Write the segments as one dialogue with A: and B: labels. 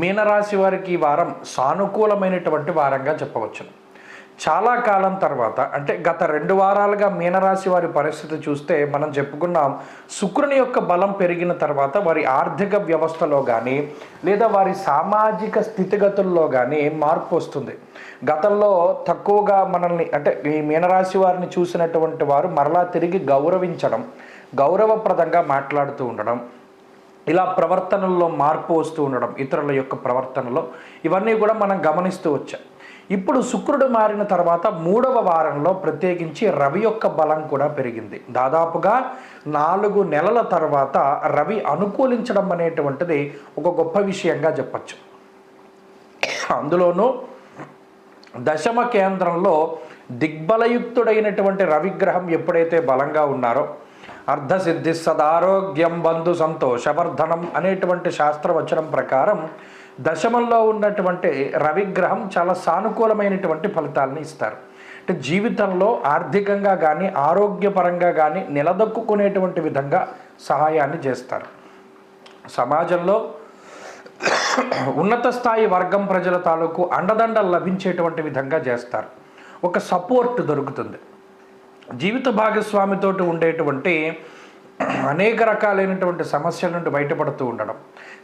A: మీనరాశి వారికి ఈ వారం సానుకూలమైనటువంటి వారంగా చెప్పవచ్చును. చాలా కాలం తర్వాత అంటే గత రెండు వారాలుగా మీనరాశి వారి పరిస్థితి చూస్తే మనం చెప్పుకున్నాం శుక్రుని యొక్క బలం పెరిగిన తర్వాత వారి ఆర్థిక వ్యవస్థలో కానీ లేదా వారి సామాజిక స్థితిగతుల్లో కానీ మార్పు వస్తుంది. గతంలో తక్కువగా మనల్ని అంటే ఈ మీనరాశి వారిని చూసినటువంటి వారు మరలా తిరిగి గౌరవించడం గౌరవప్రదంగా మాట్లాడుతూ ఉండడం ఇలా ప్రవర్తనల్లో మార్పు వస్తూ ఉండడం ఇతరుల యొక్క ప్రవర్తనలో ఇవన్నీ కూడా మనం గమనిస్తూ వచ్చాం. ఇప్పుడు శుక్రుడు మారిన తర్వాత మూడవ వారంలో ప్రత్యేకించి రవి యొక్క బలం కూడా పెరిగింది. దాదాపుగా నాలుగు నెలల తర్వాత రవి అనుకూలించడం అనేటువంటిది ఒక గొప్ప విషయంగా చెప్పచ్చు. అందులోనూ దశమ కేంద్రంలో దిగ్బలయుక్తుడైనటువంటి రవిగ్రహం ఎప్పుడైతే బలంగా ఉన్నారో అర్ధసిద్ధి సదారోగ్యం బంధు సంతోషవర్ధనం అనేటువంటి శాస్త్రవచనం ప్రకారం దశమంలో ఉన్నటువంటి రవిగ్రహం చాలా సానుకూలమైనటువంటి ఫలితాలను ఇస్తారు. అంటే జీవితంలో ఆర్థికంగా కానీ ఆరోగ్యపరంగా కానీ నిలదొక్కునేటువంటి విధంగా సహాయాన్ని చేస్తారు. సమాజంలో ఉన్నత స్థాయి వర్గం ప్రజల తాలూకు అండదండలు లభించేటువంటి విధంగా చేస్తారు. ఒక సపోర్ట్ దొరుకుతుంది. జీవిత భాగస్వామితోటి ఉండేటువంటి అనేక రకాలైనటువంటి సమస్యల నుండి బయటపడుతూ ఉండడం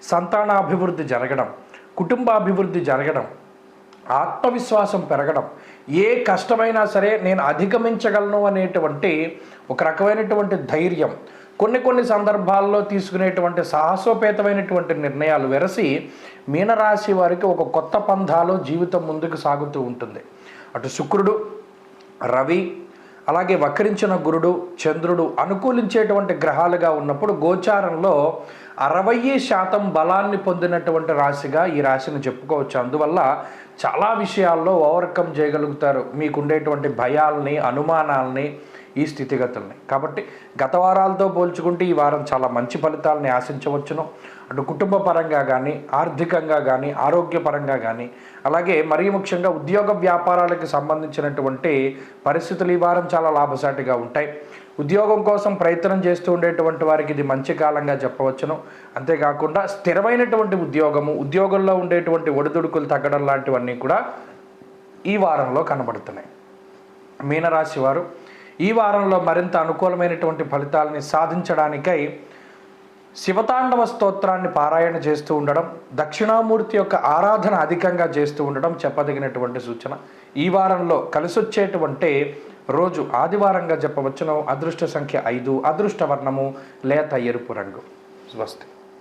A: సంతానాభివృద్ధి జరగడం కుటుంబాభివృద్ధి జరగడం ఆత్మవిశ్వాసం పెరగడం ఏ కష్టమైనా సరే నేను అధిగమించగలను అనేటువంటి ఒక రకమైనటువంటి ధైర్యం కొన్ని కొన్ని సందర్భాల్లో తీసుకునేటువంటి సాహసోపేతమైనటువంటి నిర్ణయాలు వెరసి మీనరాశి వారికి ఒక కొత్త పంధాలో జీవితం ముందుకు సాగుతూ ఉంటుంది. అటు శుక్రుడు రవి అలాగే వక్రించిన గురుడు చంద్రుడు అనుకూలించేటువంటి గ్రహాలుగా ఉన్నప్పుడు గోచారంలో అరవై శాతం బలాన్ని పొందినటువంటి రాశిగా ఈ రాశిని చెప్పుకోవచ్చు. అందువల్ల చాలా విషయాల్లో ఓవర్కమ్ చేయగలుగుతారు. మీకుండేటువంటి భయాల్ని అనుమానాల్ని ఈ స్థితిగతుల్ని. కాబట్టి గత వారాలతో పోల్చుకుంటే ఈ వారం చాలా మంచి ఫలితాలని ఆశించవచ్చును. అటు కుటుంబ పరంగా కానీ ఆర్థికంగా కానీ ఆరోగ్యపరంగా కానీ అలాగే మరీ ముఖ్యంగా ఉద్యోగ వ్యాపారాలకు సంబంధించినటువంటి పరిస్థితులు ఈ వారం చాలా లాభసాటిగా ఉంటాయి. ఉద్యోగం కోసం ప్రయత్నం చేస్తూ ఉండేటువంటి వారికి ఇది మంచి కాలంగా చెప్పవచ్చును. అంతేకాకుండా స్థిరమైనటువంటి ఉద్యోగము ఉద్యోగంలో ఉండేటువంటి ఒడిదుడుకులు తగ్గడం లాంటివన్నీ కూడా ఈ వారంలో కనబడుతున్నాయి. మీనరాశి వారు ఈ వారంలో మరింత అనుకూలమైనటువంటి ఫలితాలని సాధించడానికై శివతాండవ స్తోత్రాన్ని పారాయణ చేస్తూ ఉండడం దక్షిణామూర్తి యొక్క ఆరాధన అధికంగా చేస్తూ ఉండడం చెప్పదగినటువంటి సూచన. ఈ వారంలో కలిసొచ్చేటువంటి రోజు ఆదివారంగా చెప్పవచ్చును అదృష్ట సంఖ్య ఐదు అదృష్ట వర్ణము లేత ఎరుపు రంగు. స్వస్తి.